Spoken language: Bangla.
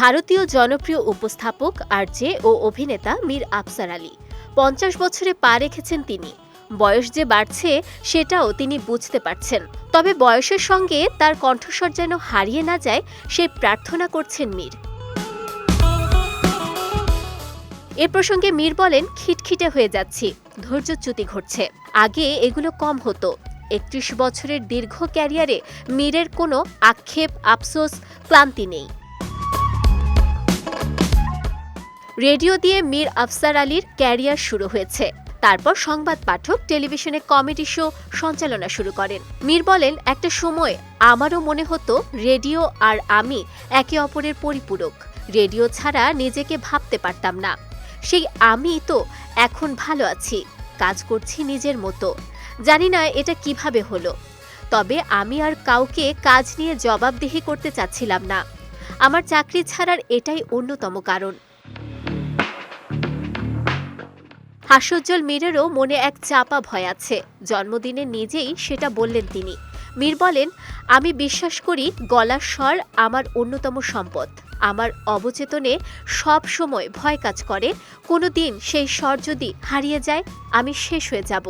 ভারতীয় জনপ্রিয় উপস্থাপক আরজে ও অভিনেতা মীর আফসার আলী। পঞ্চাশ বছরে পা রেখেছেন তিনি। বয়স যে বাড়ছে, সেটাও তিনি বুঝতে পারছেন। তবে বয়সের সঙ্গে তার কণ্ঠস্বর যেন হারিয়ে না যায় সেই প্রার্থনা করছেন মীর। এ প্রসঙ্গে মীর বলেন, খিটখিটে হয়ে যাচ্ছি ধৈর্যচ্যুতি ঘটছে। আগে এগুলো কম হতো। একত্রিশ বছরের দীর্ঘ ক্যারিয়ারে মীরের কোনো আক্ষেপ, আফসোস, ক্লান্তি নেই। রেডিও দিয়ে মীর আফসার আলীর ক্যারিয়ার শুরু হয়েছে। তারপর সংবাদ পাঠক, টেলিভিশনে কমেডি শো সঞ্চালনা শুরু করেন। মীর বলেন, একটা সময় আমারও মনে হতো রেডিও আর আমি একে অপরের পরিপূরক। রেডিও ছাড়া নিজেকে ভাবতে পারতাম না। সেই আমি তো এখন ভালো আছি, কাজ করছি নিজের মতো। জানি না এটা কীভাবে হলো। তবে আমি আর কাউকে কাজ নিয়ে জবাবদিহি করতে চাচ্ছিলাম না। আমার চাকরি ছাড়ার এটাই অন্যতম কারণ। হাস্যোজ্জ্বল মীরেরও মনে এক চাপা ভয় আছে। জন্মদিনে নিজেই সেটা বললেন তিনি। মীর বলেন, আমি বিশ্বাস করি গলার স্বর আমার অন্যতম সম্পদ। আমার অবচেতনে সব সময় ভয় কাজ করে। কোনো দিন সেই স্বর যদি হারিয়ে যায়, আমি শেষ হয়ে যাব।